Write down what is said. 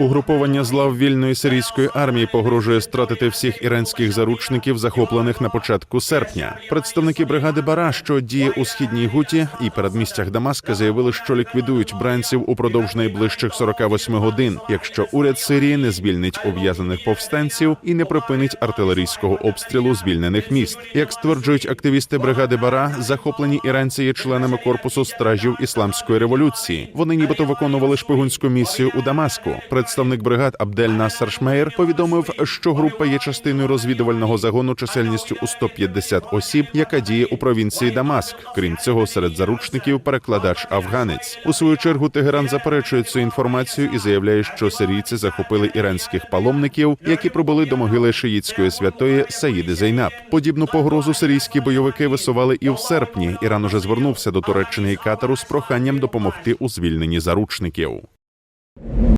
Угруповання злав вільної сирійської армії погрожує стратити всіх іранських заручників, захоплених на початку серпня. Представники бригади Бара, що діє у східній гуті і передмістях Дамаска, заявили, що ліквідують бранців упродовж найближчих 48 годин, якщо уряд Сирії не звільнить ув'язаних повстанців і не припинить артилерійського обстрілу звільнених міст. Як стверджують активісти бригади Бара, захоплені іранці є членами корпусу стражів ісламської революції. Вони нібито виконували шпигунську місію у Дамаску. Представник бригад Абдель Насар Шмеєр повідомив, що група є частиною розвідувального загону чисельністю у 150 осіб, яка діє у провінції Дамаск. Крім цього, серед заручників перекладач афганець. У свою чергу Тегеран заперечує цю інформацію і заявляє, що сирійці захопили іранських паломників, які прибули до могили шиїцької святої Саїди Зейнаб. Подібну погрозу сирійські бойовики висували і в серпні. Іран уже звернувся до Туреччини і Катару з проханням допомогти у звільненні заручників.